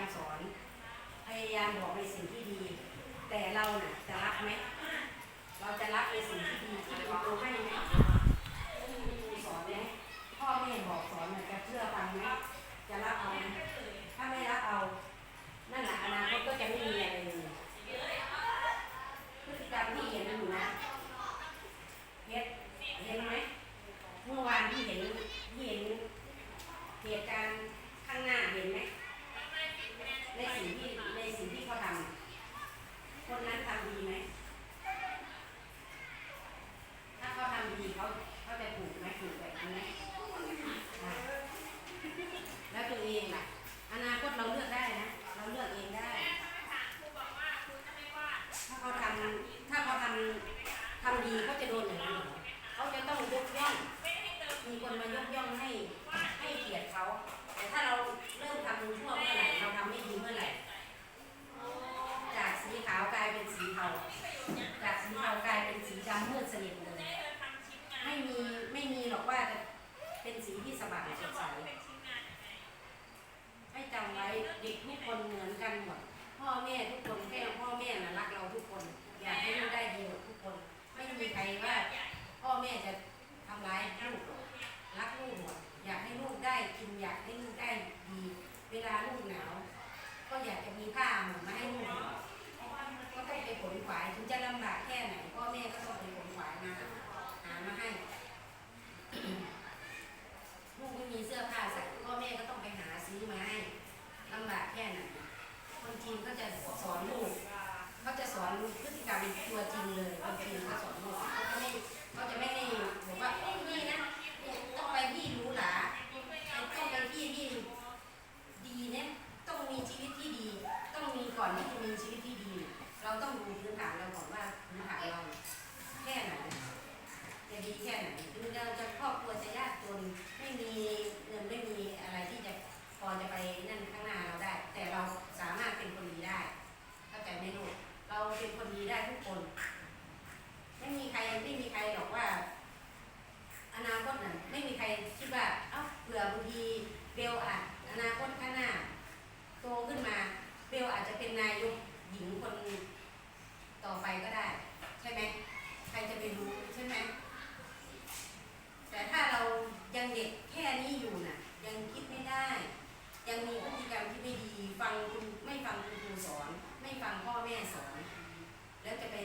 ามสอน พยายามบอกในสิ่งที่ดี แต่เราเน่ะจะรับไหมเราจะรับในสิ่ง กย่องมีคนมายกย่องให้ให้เกียรติเขา แต่ถ้าเราเริ่มทำชั่วเมื่อไหร่เราทำไม่ดีเมื่อไหร่ จากสีขาวกลายเป็นสีเทาจากสีเทากลายเป็นสีดำมืดสนิทเลยไม่มีไม่มีหรอกว่าจะเป็นสีที่สว่างสดใส ให้จำไว้เด็กทุกคนเหมือนกันหมด พ่อแม่ทุกคนแค่พ่อแม่น่ะรักเราทุกคน อยากให้ลูกได้ดีหมดทุกคน ไม่มีใครว่า พ่อแม่จะทำร้ายลูกหรอกรักลูกหมดอยากให้ลูกได้กินอยากให้ลูกได้ดี เวลาลูกหนาว ก็อยากจะมีผ้า หมุนมาให้ลูกก็ต้องไปขนขวายถึงจะลำบากแค่ไหน พ่อแม่ก็ต้องไปขนขวายมาหามาให้ ลูกไม่มีเสื้อผ้าใส่พ่อแม่ก็ต้องไปหาซื้อมาให้ลำบากแค่ไหนคนจีนก็จะสอนลูกเขาจะสอนพฤติกรรมตัวจริงเลยคนจีนเขาสอนลูกเขาจะไม่เขาจะไม่ให้บอกว่าเอ้ยนี่นะเนี่ยต้องไปที่หรูหราต้องไปที่ที่ดีเนี่ยต้องมีชีวิตที่ดี ต้องมีก่อนที่จะมีชีวิตที่ดี เราต้องดูพื้นฐานเราก่อนว่าพื้นฐานเราแค่ไหน จะ ดีแค่ไหนถึงเราจะครอบครัวจะยากจนไม่มีเงินไม่มีอะไรที่จะพอจะไปนั่นข้างหน้าเราได้ แต่เราสามารถเป็นคนดีได้เข้าใจไหมลูกเราเป็นคนดีได้ทุกคน ไม่มีใครไม่มีใครหรอกว่า อนาคตน่ะไม่มีใครคิดว่าเอ้าเผื่อบางทีเบลอาจอนาคตข้างหน้าโตขึ้นมาเบลอาจจะเป็นนายกหญิงคนต่อไปก็ได้ ใช่ไหมใครจะไปรู้ใช่ไหม แต่ถ้าเรายังเด็กแค่นี้อยู่น่ะ ยังคิดไม่ได้ ยังมีพฤติกรรมที่ไม่ดี ฟังคุณไม่ฟังคุณครูสอน ไม่ฟังพ่อแม่สอน แล้วจะไป